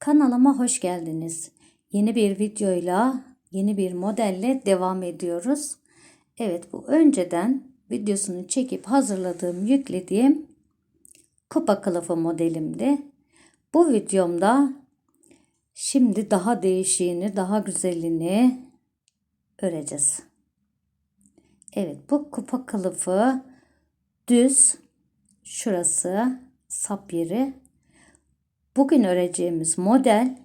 Kanalıma hoş geldiniz. Yeni bir videoyla, yeni bir modelle devam ediyoruz. Evet bu önceden videosunu çekip hazırladığım, yüklediğim kupa kılıfı modelimdi. Bu videomda şimdi daha değişiğini, daha güzelini öreceğiz. Evet bu kupa kılıfı düz şurası sap yeri Bugün öreceğimiz model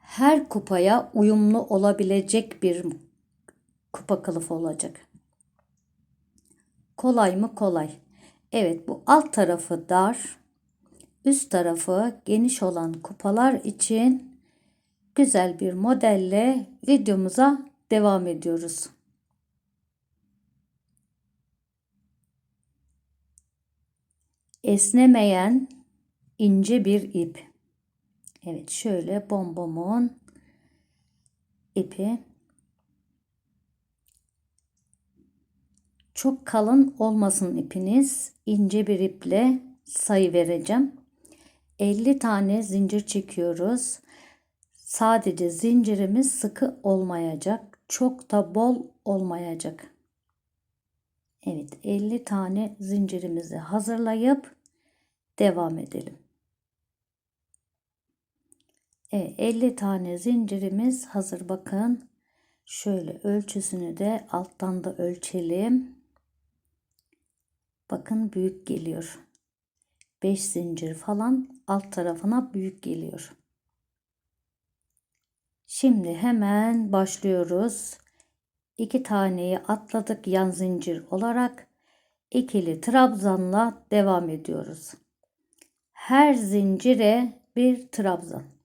her kupaya uyumlu olabilecek bir kupa kılıfı olacak. Kolay mı? Kolay. Evet bu alt tarafı dar, üst tarafı geniş olan kupalar için güzel bir modelle videomuza devam ediyoruz. Esnemeyen ince bir ip. Evet şöyle bombomon ipi. Çok kalın olmasın ipiniz. ince bir iple sayı vereceğim. 50 tane zincir çekiyoruz. Sadece zincirimiz sıkı olmayacak. Çok da bol olmayacak. Evet 50 tane zincirimizi hazırlayıp devam edelim. Evet, 50 tane zincirimiz hazır bakın. Şöyle ölçüsünü de alttan da ölçelim. Bakın büyük geliyor. 5 zincir falan alt tarafına büyük geliyor. Şimdi hemen başlıyoruz. 2 taneyi atladık yan zincir olarak ikili trabzanla devam ediyoruz. Her zincire bir trabzan.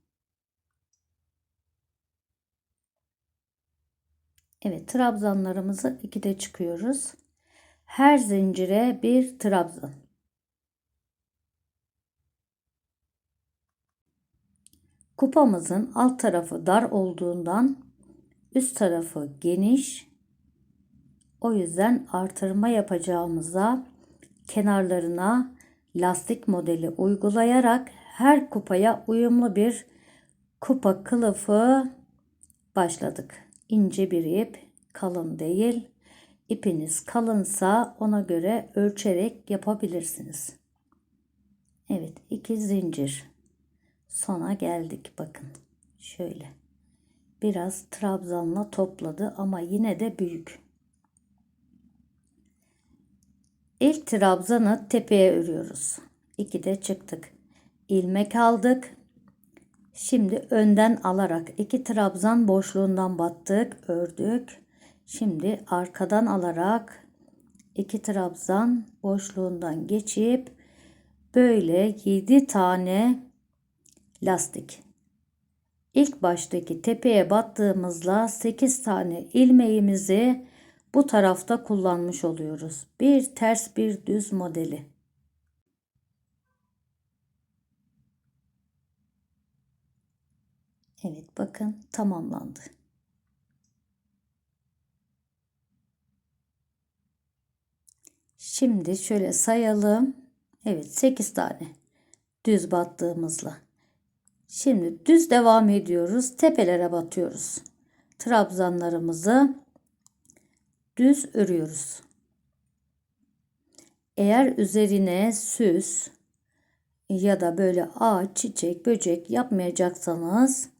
Evet trabzanlarımızı ikide çıkıyoruz. Her zincire bir trabzan. Kupamızın alt tarafı dar olduğundan üst tarafı geniş. O yüzden artırma yapacağımıza kenarlarına lastik modeli uygulayarak her kupaya uyumlu bir kupa kılıfı başladık ince bir ip, kalın değil. İpiniz kalınsa ona göre ölçerek yapabilirsiniz. Evet, iki zincir. Sona geldik bakın. Şöyle. Biraz trabzanla topladı ama yine de büyük. İlk trabzanı tepeye örüyoruz. İki de çıktık. ilmek aldık. Şimdi önden alarak iki trabzan boşluğundan battık, ördük. Şimdi arkadan alarak iki trabzan boşluğundan geçip böyle 7 tane lastik. İlk baştaki tepeye battığımızla 8 tane ilmeğimizi bu tarafta kullanmış oluyoruz. Bir ters bir düz modeli. Evet bakın tamamlandı. Şimdi şöyle sayalım. Evet 8 tane düz battığımızla. Şimdi düz devam ediyoruz. Tepelere batıyoruz. Trabzanlarımızı düz örüyoruz. Eğer üzerine süs ya da böyle ağaç, çiçek, böcek yapmayacaksanız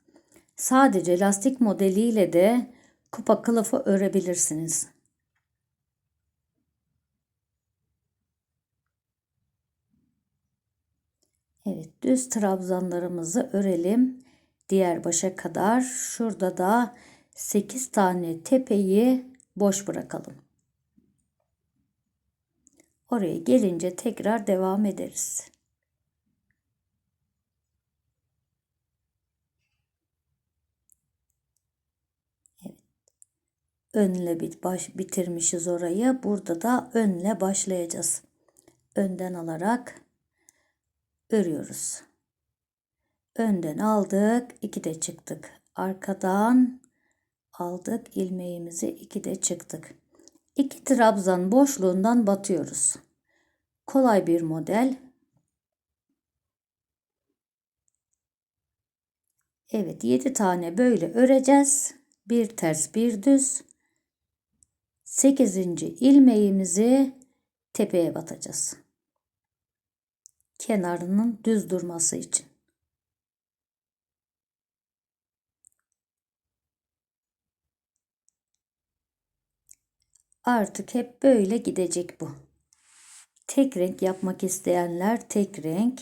Sadece lastik modeliyle de kupa kılıfı örebilirsiniz. Evet düz trabzanlarımızı örelim. Diğer başa kadar şurada da 8 tane tepeyi boş bırakalım. Oraya gelince tekrar devam ederiz. Önle bit baş bitirmişiz orayı. Burada da önle başlayacağız. Önden alarak örüyoruz. Önden aldık, iki de çıktık. Arkadan aldık ilmeğimizi, iki de çıktık. İki trabzan boşluğundan batıyoruz. Kolay bir model. Evet 7 tane böyle öreceğiz. Bir ters bir düz. 8. ilmeğimizi tepeye batacağız. Kenarının düz durması için. Artık hep böyle gidecek bu. Tek renk yapmak isteyenler tek renk.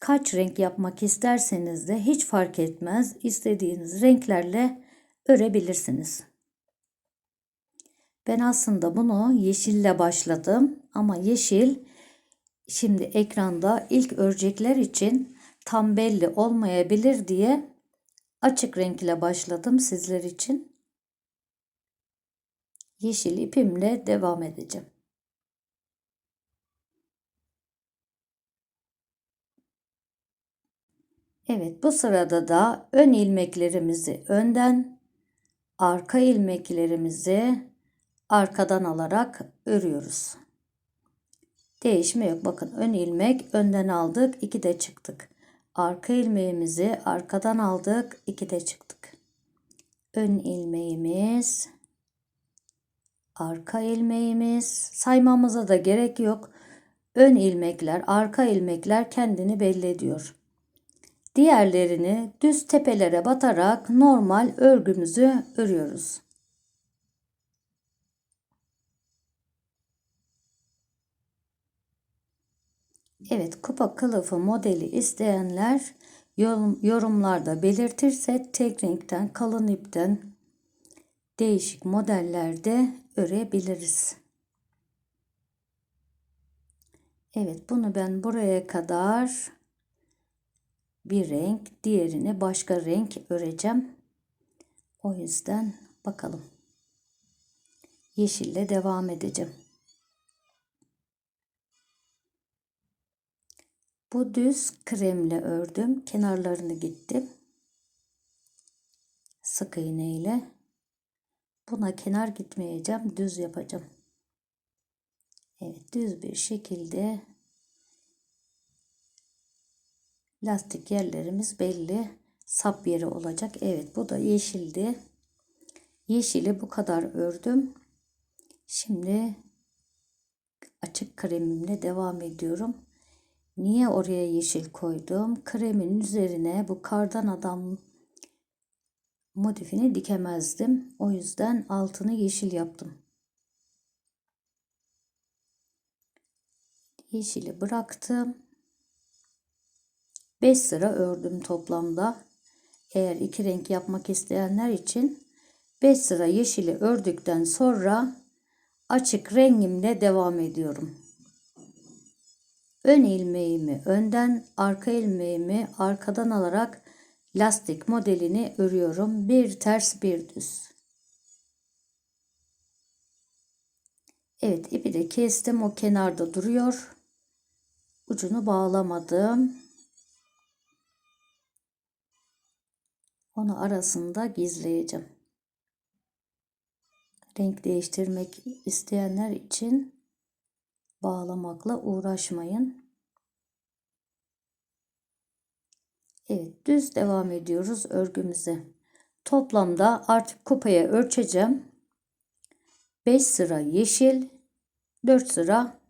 Kaç renk yapmak isterseniz de hiç fark etmez. İstediğiniz renklerle örebilirsiniz. Ben aslında bunu yeşille başladım ama yeşil şimdi ekranda ilk örecekler için tam belli olmayabilir diye açık renkle başladım sizler için. Yeşil ipimle devam edeceğim. Evet bu sırada da ön ilmeklerimizi önden, arka ilmeklerimizi arkadan alarak örüyoruz. Değişme yok. Bakın ön ilmek önden aldık, iki de çıktık. Arka ilmeğimizi arkadan aldık, iki de çıktık. Ön ilmeğimiz, arka ilmeğimiz saymamıza da gerek yok. Ön ilmekler, arka ilmekler kendini belli ediyor. Diğerlerini düz tepelere batarak normal örgümüzü örüyoruz. Evet kupa kılıfı modeli isteyenler yorum, yorumlarda belirtirse tek renkten kalın ipten değişik modellerde örebiliriz. Evet bunu ben buraya kadar bir renk, diğerini başka renk öreceğim. O yüzden bakalım. Yeşille devam edeceğim. Bu düz kremle ördüm. Kenarlarını gittim. Sık iğne ile. Buna kenar gitmeyeceğim. Düz yapacağım. Evet düz bir şekilde lastik yerlerimiz belli. Sap yeri olacak. Evet bu da yeşildi. Yeşili bu kadar ördüm. Şimdi açık kremimle devam ediyorum. Niye oraya yeşil koydum? Kremin üzerine bu kardan adam motifini dikemezdim. O yüzden altını yeşil yaptım. Yeşili bıraktım. 5 sıra ördüm toplamda. Eğer iki renk yapmak isteyenler için 5 sıra yeşili ördükten sonra açık rengimle devam ediyorum. Ön ilmeğimi önden, arka ilmeğimi arkadan alarak lastik modelini örüyorum. Bir ters bir düz. Evet ipi de kestim. O kenarda duruyor. Ucunu bağlamadım. Onu arasında gizleyeceğim. Renk değiştirmek isteyenler için bağlamakla uğraşmayın. Evet düz devam ediyoruz örgümüze. Toplamda artık kupaya ölçeceğim. 5 sıra yeşil, 4 sıra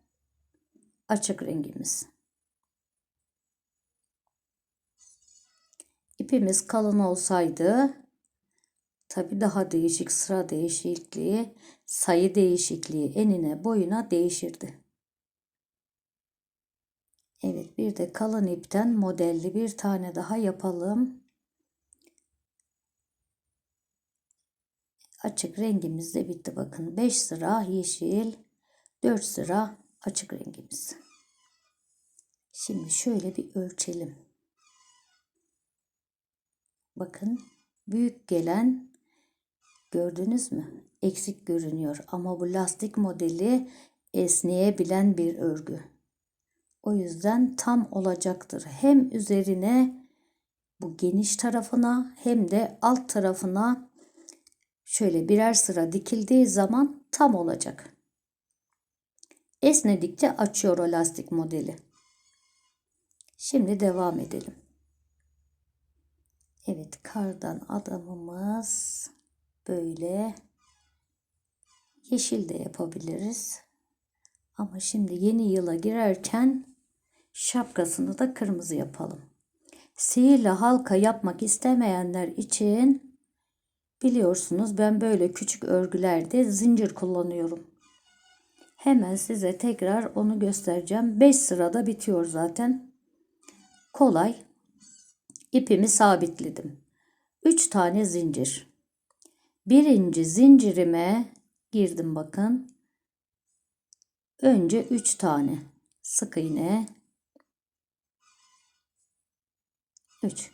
açık rengimiz. İpimiz kalın olsaydı tabi daha değişik sıra değişikliği, sayı değişikliği enine boyuna değişirdi. Evet bir de kalın ipten modelli bir tane daha yapalım. Açık rengimiz de bitti bakın. 5 sıra yeşil, 4 sıra açık rengimiz. Şimdi şöyle bir ölçelim. Bakın büyük gelen gördünüz mü? Eksik görünüyor ama bu lastik modeli esneyebilen bir örgü. O yüzden tam olacaktır. Hem üzerine bu geniş tarafına hem de alt tarafına şöyle birer sıra dikildiği zaman tam olacak. Esnedikçe açıyor o lastik modeli. Şimdi devam edelim. Evet kardan adamımız böyle yeşil de yapabiliriz. Ama şimdi yeni yıla girerken şapkasını da kırmızı yapalım. Sihirli halka yapmak istemeyenler için biliyorsunuz ben böyle küçük örgülerde zincir kullanıyorum. Hemen size tekrar onu göstereceğim. 5 sırada bitiyor zaten. Kolay. İpimi sabitledim. 3 tane zincir. Birinci zincirime girdim bakın. Önce 3 tane sık iğne 3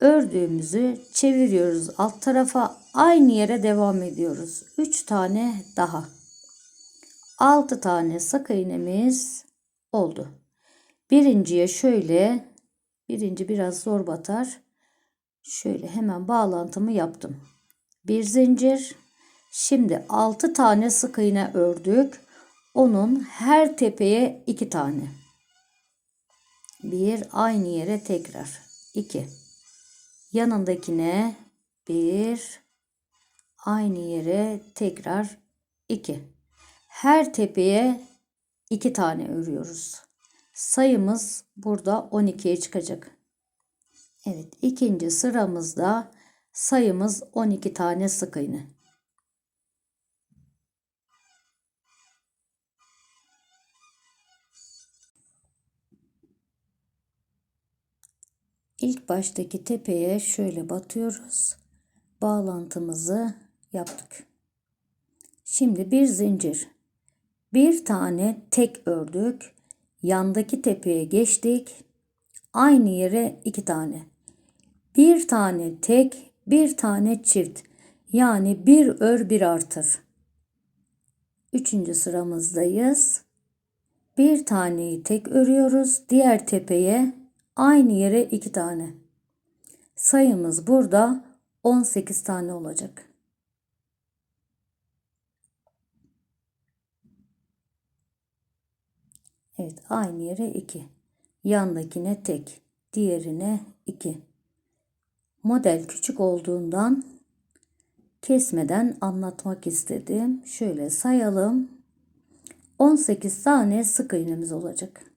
ördüğümüzü çeviriyoruz alt tarafa aynı yere devam ediyoruz. 3 tane daha. 6 tane sık iğnemiz oldu. Birinciye şöyle birinci biraz zor batar. Şöyle hemen bağlantımı yaptım. Bir zincir. Şimdi 6 tane sık iğne ördük. Onun her tepeye iki tane. Bir aynı yere tekrar. iki. Yanındakine bir aynı yere tekrar iki. Her tepeye iki tane örüyoruz. Sayımız burada 12'ye çıkacak. Evet ikinci sıramızda sayımız 12 tane sık iğne. İlk baştaki tepeye şöyle batıyoruz. Bağlantımızı yaptık. Şimdi bir zincir. Bir tane tek ördük. Yandaki tepeye geçtik. Aynı yere iki tane. Bir tane tek, bir tane çift. Yani bir ör bir artır. Üçüncü sıramızdayız. Bir taneyi tek örüyoruz. Diğer tepeye Aynı yere 2 tane. Sayımız burada 18 tane olacak. Evet aynı yere 2. Yandakine tek. Diğerine 2. Model küçük olduğundan kesmeden anlatmak istedim. Şöyle sayalım. 18 tane sık iğnemiz olacak.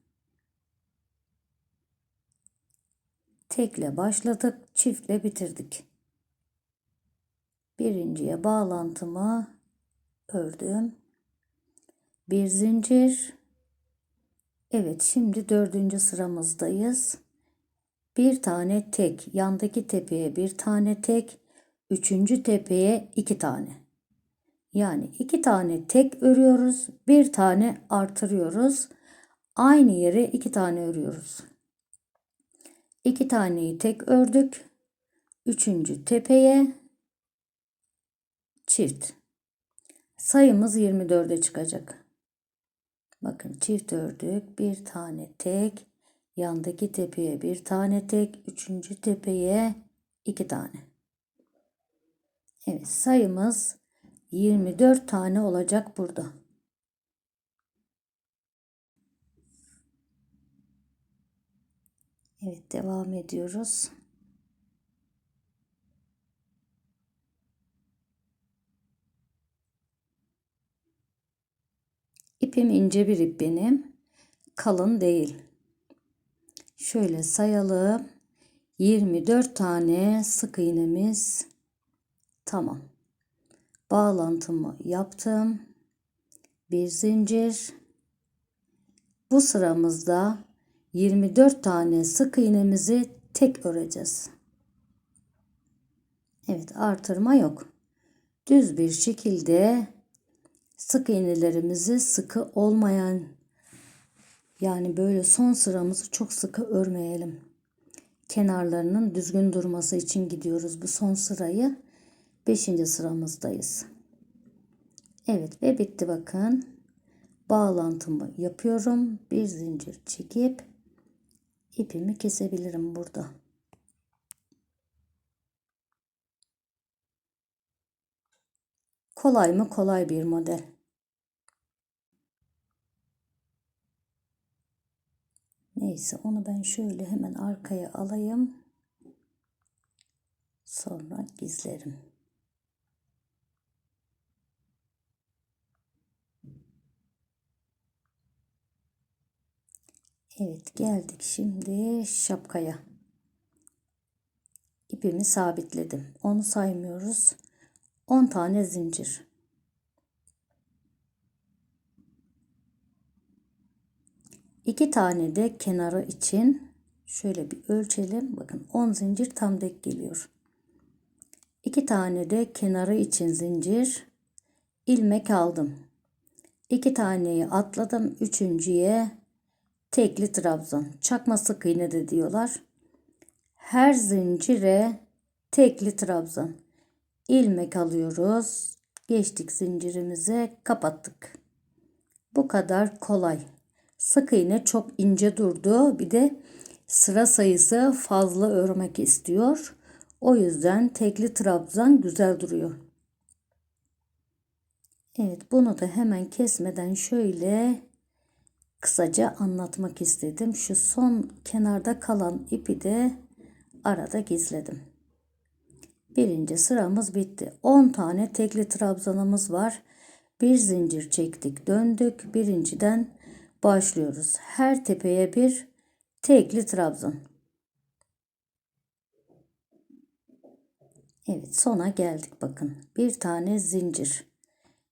Tekle başladık, çiftle bitirdik. Birinciye bağlantımı ördüm. Bir zincir. Evet, şimdi dördüncü sıramızdayız. Bir tane tek, yandaki tepeye bir tane tek, üçüncü tepeye iki tane. Yani iki tane tek örüyoruz, bir tane artırıyoruz. Aynı yere iki tane örüyoruz. 2 taneyi tek ördük. Üçüncü tepeye çift. Sayımız 24'e çıkacak. Bakın çift ördük. Bir tane tek. Yandaki tepeye bir tane tek. Üçüncü tepeye iki tane. Evet sayımız 24 tane olacak burada. Evet devam ediyoruz. İpim ince bir ip benim. Kalın değil. Şöyle sayalım. 24 tane sık iğnemiz tamam. Bağlantımı yaptım. Bir zincir. Bu sıramızda 24 tane sık iğnemizi tek öreceğiz. Evet artırma yok. Düz bir şekilde sık iğnelerimizi sıkı olmayan yani böyle son sıramızı çok sıkı örmeyelim. Kenarlarının düzgün durması için gidiyoruz bu son sırayı. 5. sıramızdayız. Evet ve bitti bakın. Bağlantımı yapıyorum. Bir zincir çekip ipimi kesebilirim burada. Kolay mı? Kolay bir model. Neyse onu ben şöyle hemen arkaya alayım. Sonra gizlerim. Evet geldik şimdi şapkaya. İpimi sabitledim. Onu saymıyoruz. 10 tane zincir. İki tane de kenarı için şöyle bir ölçelim. Bakın 10 zincir tam dek geliyor. İki tane de kenarı için zincir ilmek aldım. İki taneyi atladım. Üçüncüye tekli trabzan. Çakma sık iğne de diyorlar. Her zincire tekli trabzan. ilmek alıyoruz. Geçtik zincirimize kapattık. Bu kadar kolay. Sık iğne çok ince durdu. Bir de sıra sayısı fazla örmek istiyor. O yüzden tekli trabzan güzel duruyor. Evet bunu da hemen kesmeden şöyle kısaca anlatmak istedim. Şu son kenarda kalan ipi de arada gizledim. Birinci sıramız bitti. 10 tane tekli trabzanımız var. Bir zincir çektik döndük. Birinciden başlıyoruz. Her tepeye bir tekli trabzan. Evet sona geldik bakın. Bir tane zincir.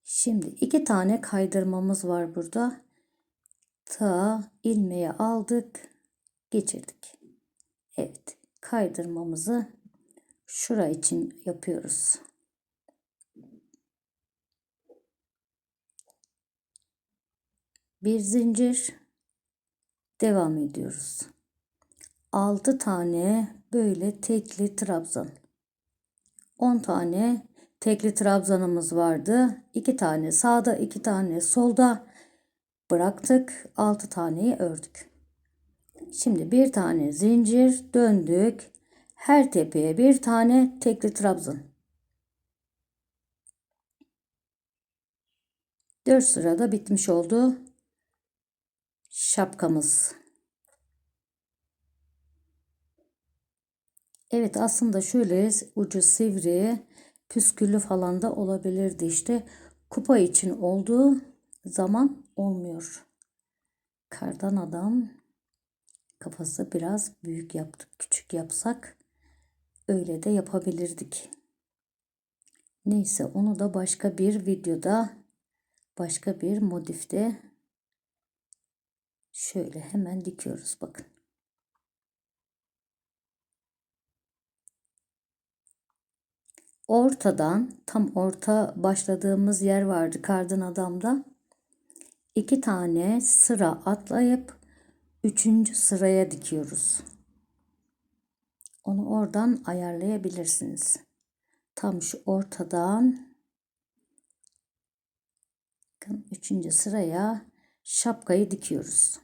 Şimdi iki tane kaydırmamız var burada. Ta ilmeği aldık. Geçirdik. Evet kaydırmamızı şura için yapıyoruz. Bir zincir devam ediyoruz. 6 tane böyle tekli trabzan. 10 tane tekli trabzanımız vardı. 2 tane sağda, 2 tane solda bıraktık. 6 taneyi ördük. Şimdi bir tane zincir döndük. Her tepeye bir tane tekli trabzan. 4 sırada bitmiş oldu şapkamız. Evet aslında şöyle ucu sivri, püsküllü falan da olabilirdi işte. Kupa için olduğu zaman olmuyor. Kardan adam kafası biraz büyük yaptık. Küçük yapsak öyle de yapabilirdik. Neyse onu da başka bir videoda başka bir modifte şöyle hemen dikiyoruz bakın. Ortadan tam orta başladığımız yer vardı kardan adamda. İki tane sıra atlayıp üçüncü sıraya dikiyoruz. Onu oradan ayarlayabilirsiniz. Tam şu ortadan üçüncü sıraya şapkayı dikiyoruz.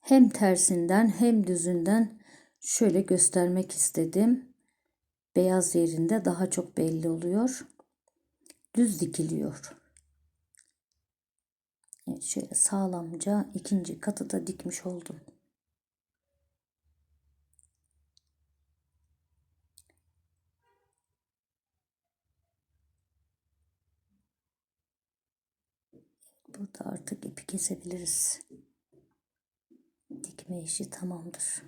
Hem tersinden hem düzünden şöyle göstermek istedim. Beyaz yerinde daha çok belli oluyor. Düz dikiliyor. Şöyle sağlamca ikinci katı da dikmiş oldum. Burada artık ipi kesebiliriz. Dikme işi tamamdır.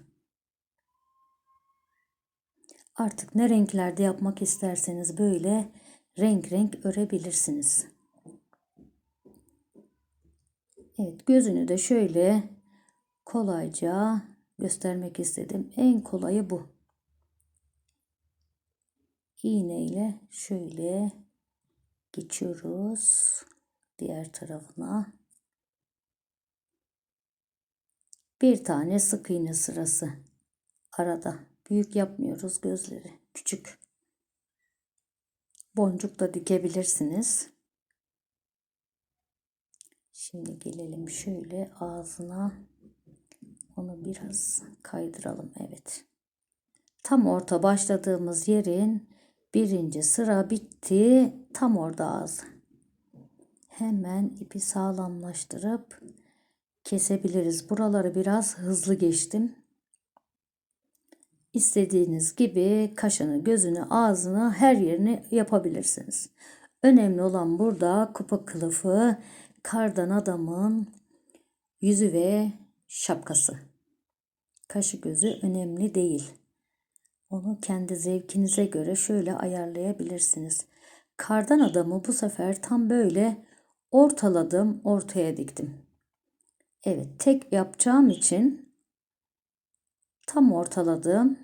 Artık ne renklerde yapmak isterseniz böyle renk renk örebilirsiniz. Evet gözünü de şöyle kolayca göstermek istedim. En kolayı bu. İğne şöyle geçiyoruz diğer tarafına. Bir tane sık iğne sırası arada. Büyük yapmıyoruz gözleri. Küçük. Boncuk da dikebilirsiniz. Şimdi gelelim şöyle ağzına. Onu biraz kaydıralım. Evet. Tam orta başladığımız yerin birinci sıra bitti. Tam orada ağzı hemen ipi sağlamlaştırıp kesebiliriz. Buraları biraz hızlı geçtim. İstediğiniz gibi kaşını, gözünü, ağzını her yerini yapabilirsiniz. Önemli olan burada kupa kılıfı, kardan adamın yüzü ve şapkası. Kaşı gözü önemli değil. Onu kendi zevkinize göre şöyle ayarlayabilirsiniz. Kardan adamı bu sefer tam böyle ortaladım, ortaya diktim. Evet, tek yapacağım için tam ortaladım.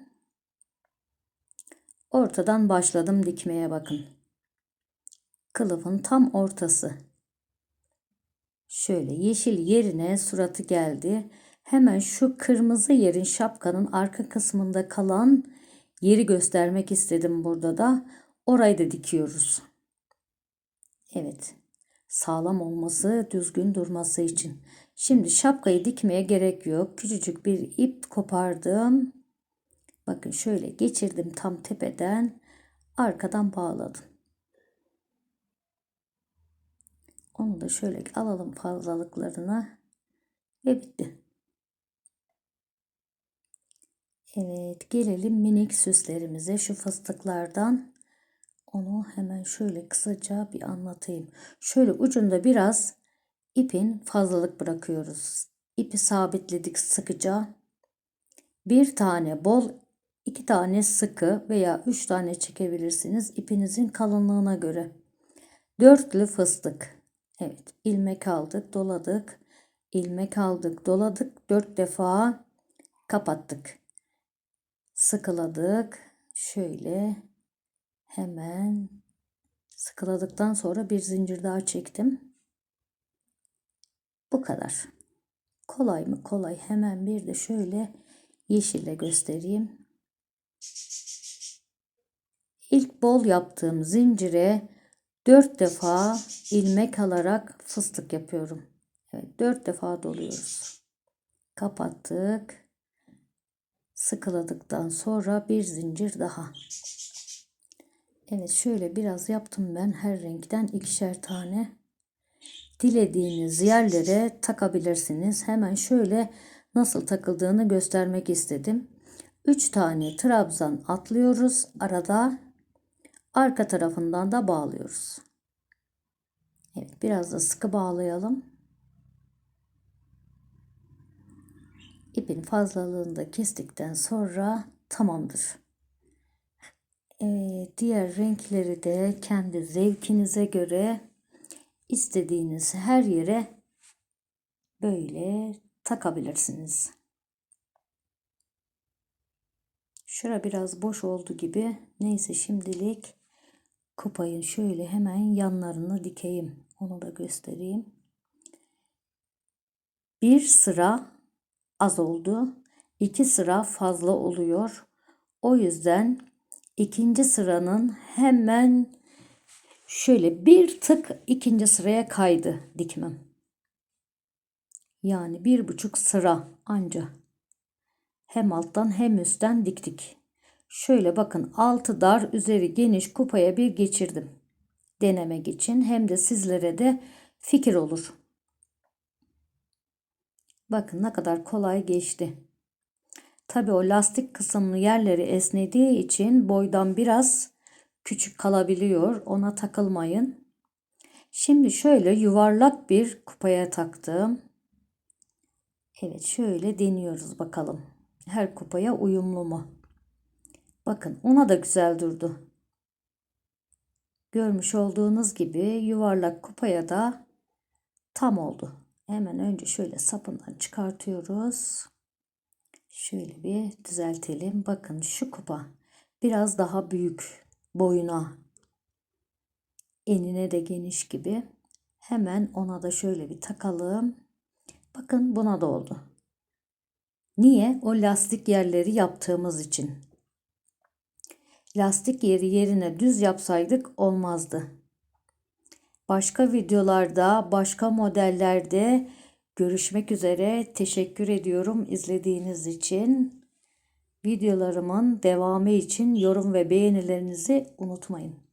Ortadan başladım dikmeye bakın. Kılıfın tam ortası. Şöyle yeşil yerine suratı geldi. Hemen şu kırmızı yerin şapkanın arka kısmında kalan yeri göstermek istedim burada da. Orayı da dikiyoruz. Evet. Sağlam olması, düzgün durması için. Şimdi şapkayı dikmeye gerek yok. Küçücük bir ip kopardım. Bakın şöyle geçirdim tam tepeden. Arkadan bağladım. Onu da şöyle alalım fazlalıklarına. Ve bitti. Evet gelelim minik süslerimize. Şu fıstıklardan onu hemen şöyle kısaca bir anlatayım. Şöyle ucunda biraz ipin fazlalık bırakıyoruz. İpi sabitledik sıkıca. Bir tane bol, iki tane sıkı veya üç tane çekebilirsiniz ipinizin kalınlığına göre. Dörtlü fıstık. Evet ilmek aldık doladık. ilmek aldık doladık. Dört defa kapattık. Sıkıladık. Şöyle hemen sıkıladıktan sonra bir zincir daha çektim. Bu kadar. Kolay mı? Kolay. Hemen bir de şöyle yeşille göstereyim. İlk bol yaptığım zincire 4 defa ilmek alarak fıstık yapıyorum. Evet 4 defa doluyoruz. Kapattık. Sıkıladıktan sonra bir zincir daha. Evet şöyle biraz yaptım ben her renkten ikişer tane. Dilediğiniz yerlere takabilirsiniz. Hemen şöyle nasıl takıldığını göstermek istedim. 3 tane trabzan atlıyoruz. Arada arka tarafından da bağlıyoruz. Evet biraz da sıkı bağlayalım. İpin fazlalığını da kestikten sonra tamamdır. Evet, diğer renkleri de kendi zevkinize göre istediğiniz her yere böyle takabilirsiniz. Şura biraz boş oldu gibi. Neyse şimdilik kupayın şöyle hemen yanlarını dikeyim. Onu da göstereyim. Bir sıra az oldu. İki sıra fazla oluyor. O yüzden ikinci sıranın hemen şöyle bir tık ikinci sıraya kaydı dikmem. Yani bir buçuk sıra anca. Hem alttan hem üstten diktik. Şöyle bakın altı dar üzeri geniş kupaya bir geçirdim. Denemek için hem de sizlere de fikir olur. Bakın ne kadar kolay geçti. Tabi o lastik kısımlı yerleri esnediği için boydan biraz küçük kalabiliyor. Ona takılmayın. Şimdi şöyle yuvarlak bir kupaya taktım. Evet şöyle deniyoruz bakalım. Her kupaya uyumlu mu? Bakın ona da güzel durdu. Görmüş olduğunuz gibi yuvarlak kupaya da tam oldu. Hemen önce şöyle sapından çıkartıyoruz. Şöyle bir düzeltelim. Bakın şu kupa biraz daha büyük boyuna. Enine de geniş gibi. Hemen ona da şöyle bir takalım. Bakın buna da oldu. Niye? O lastik yerleri yaptığımız için. Lastik yeri yerine düz yapsaydık olmazdı. Başka videolarda, başka modellerde görüşmek üzere. Teşekkür ediyorum izlediğiniz için. Videolarımın devamı için yorum ve beğenilerinizi unutmayın.